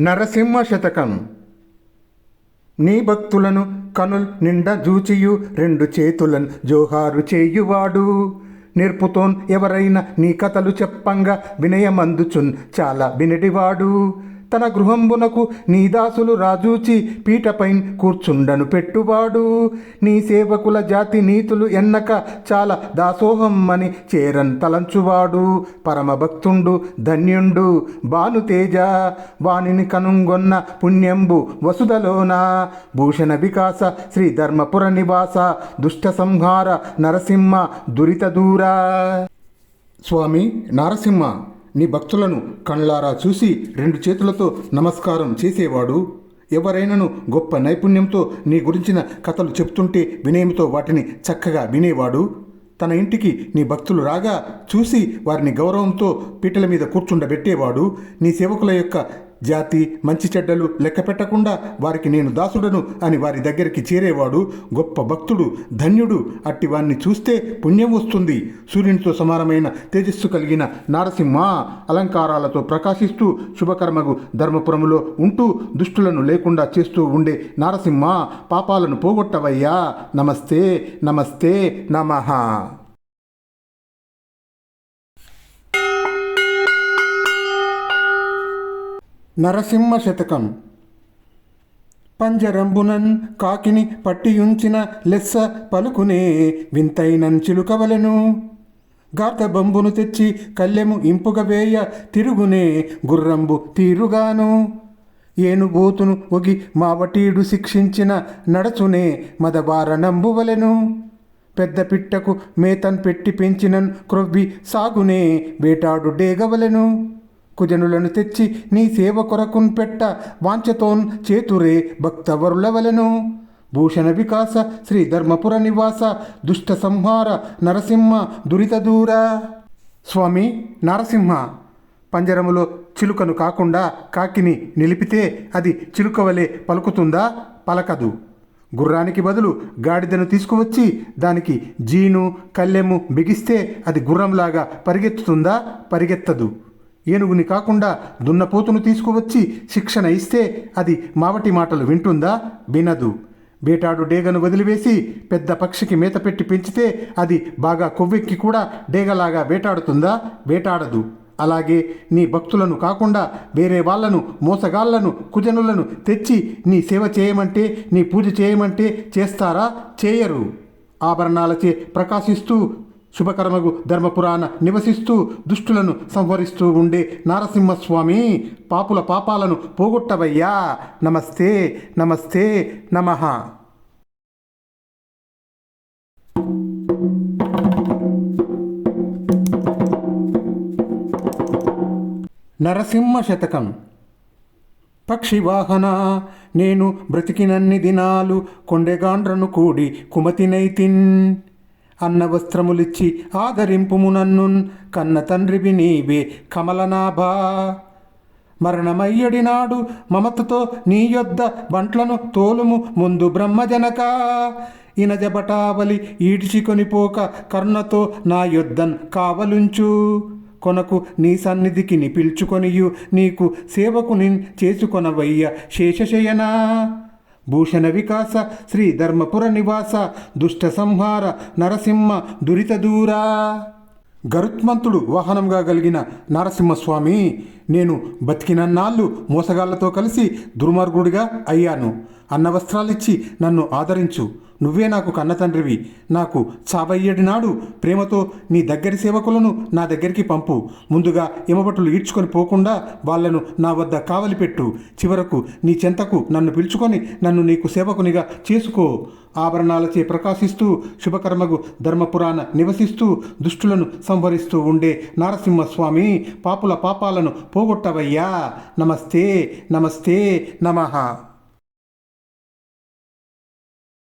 నరసింహ శతకం. నీ భక్తులను కనుల్ నిండా జూచియు రెండు చేతులను జోహారు చేయువాడు. నేర్పుతోన్ ఎవరైనా నీ కథలు చెప్పంగా వినయమందుచున్ చాలా వినడివాడు. తన గృహంబునకు నీ దాసులు రాజూచి పీటపైన్ కూర్చుండను పెట్టువాడు. నీ సేవకుల జాతి నీతులు ఎన్నక చాలా దాసోహమ్మని చేరన్ తలంచువాడు. పరమభక్తుండు ధన్యుండు భానుతేజ వానిని కనుంగొన్న పుణ్యంబు వసుదలోన భూషణ వికాస శ్రీ ధర్మపుర నివాస దుష్ట సంహార నరసింహ దురిత దూరా. స్వామి నరసింహ నీ భక్తులను కళ్ళారా చూసి రెండు చేతులతో నమస్కారం చేసేవాడు? ఎవరైనాను గొప్ప నైపుణ్యంతో నీ గురించిన కథలు చెప్తుంటే వినయంతో వాటిని చక్కగా వినేవాడు? తన ఇంటికి నీ భక్తులు రాగా చూసి వారిని గౌరవంతో పీటల మీద కూర్చుండబెట్టేవాడు? నీ సేవకుల యొక్క జాతి మంచి చెడ్డలు లెక్క పెట్టకుండా వారికి నేను దాసుడను అని వారి దగ్గరికి చేరేవాడు గొప్ప భక్తుడు ధన్యుడు. అట్టి వారిని చూస్తే పుణ్యం వస్తుంది. సూర్యునితో సమానమైన తేజస్సు కలిగిన నారసింహ అలంకారాలతో ప్రకాశిస్తూ శుభకర్మకు ధర్మపురములో ఉంటూ దుష్టులను లేకుండా చేస్తూ ఉండే నారసింహ పాపాలను పోగొట్టవయ్యా. నమస్తే నమస్తే నమః. నరసింహ శతకం. పంజరంబునన్ కాకిని పట్టియుంచిన లెస్స పలుకునే వింతైనన్ చిలుకవలెను. గార్ధబంబును తెచ్చి కల్లెము ఇంపుగ వేయ తిరుగునే గుర్రంబు తీరుగాను. ఏనుబోతును ఒగి మావటీడు శిక్షించిన నడచునే మదబారణంబువలెను పెద్ద పిట్టకు మేతన్ పెట్టి పెంచినన్ క్రొవ్వి సాగునే వేటాడు డేగవలెను కుజనులను తెచ్చి నీ సేవ కొరకున్ పెట్ట వాంఛతోన్ చేతురే భక్తవరులవలెను భూషణ వికాస శ్రీ ధర్మపుర నివాస దుష్ట సంహార నరసింహ దురిత దూర. స్వామి నరసింహ పంజరములో చిలుకను కాకుండా కాకిని నిలిపితే అది చిలుకవలే పలుకుతుందా? పలకదు. గుర్రానికి బదులు గాడిదను తీసుకువచ్చి దానికి జీను కల్లెము బిగిస్తే అది గుర్రంలాగా పరిగెత్తుతుందా? పరిగెత్తదు. ఏనుగుని కాకుండా దున్నపోతును తీసుకువచ్చి శిక్షణ ఇస్తే అది మావటి మాటలు వింటుందా? వినదు. వేటాడు డేగను వదిలివేసి పెద్ద పక్షికి మేత పెట్టి పెంచితే అది బాగా కొవ్వెక్కి కూడా డేగలాగా వేటాడుతుందా? వేటాడదు. అలాగే నీ భక్తులను కాకుండా వేరే వాళ్ళను మోసగాళ్ళను కుజనులను తెచ్చి నీ సేవ చేయమంటే నీ పూజ చేయమంటే చేస్తారా? చేయరు. ఆభరణాలచే ప్రకాశిస్తూ శుభకర్మగు ధర్మపురాణ నివసిస్తూ దుష్టులను సంహరిస్తూ ఉండే నారసింహస్వామి పాపుల పాపాలను పోగొట్టవయ్యా. నమస్తే నమస్తే నమ. నరసింహ శతకం. పక్షివాహన నేను బ్రతికినన్ని దినాలు కొండెగాండ్రను కూడి కుమతినైతిన్ అన్న వస్త్రములిచ్చి ఆదరింపుము నన్నున్ కన్న తండ్రివి నీవే కమలనాభా. మరణమయ్యడి నాడు మమతతో నీ యొద్ద బంట్లను తోలుము ముందు బ్రహ్మజనక. ఇనజబటావలి ఈడ్చికొని పోక కర్ణతో నా యొద్దన్ కావలుంచు. కొనకు నీ సన్నిధికి ని పిలుచుకొనియు నీకు సేవకుని చేసుకొనవయ్య శేషశయనా. భూషణ వికాస శ్రీ ధర్మపుర నివాస దుష్ట సంహార నరసింహ దురిత దూరా. గరుత్మంతుడు వాహనంగా కలిగిన నరసింహస్వామి నేను బతికినన్నాళ్ళు మోసగాళ్ళతో కలిసి దుర్మార్గుడిగా అయ్యాను. అన్న వస్త్రాలిచ్చి నన్ను ఆదరించు. నువ్వే నాకు కన్నతండ్రివి. నాకు చావయ్యడి నాడు ప్రేమతో నీ దగ్గరి సేవకులను నా దగ్గరికి పంపు. ముందుగా ఎమబట్టులు ఈడ్చుకొని పోకుండా వాళ్ళను నా వద్ద కావలి పెట్టు. చివరకు నీ చెంతకు నన్ను పిలుచుకొని నన్ను నీకు సేవకునిగా చేసుకో. ఆభరణాలచే ప్రకాశిస్తూ శుభకర్మకు ధర్మపురాణ నివసిస్తూ దుష్టులను సంహరిస్తూ ఉండే నారసింహస్వామి పాపుల పాపాలను పోగొట్టవయ్యా. నమస్తే నమస్తే నమః.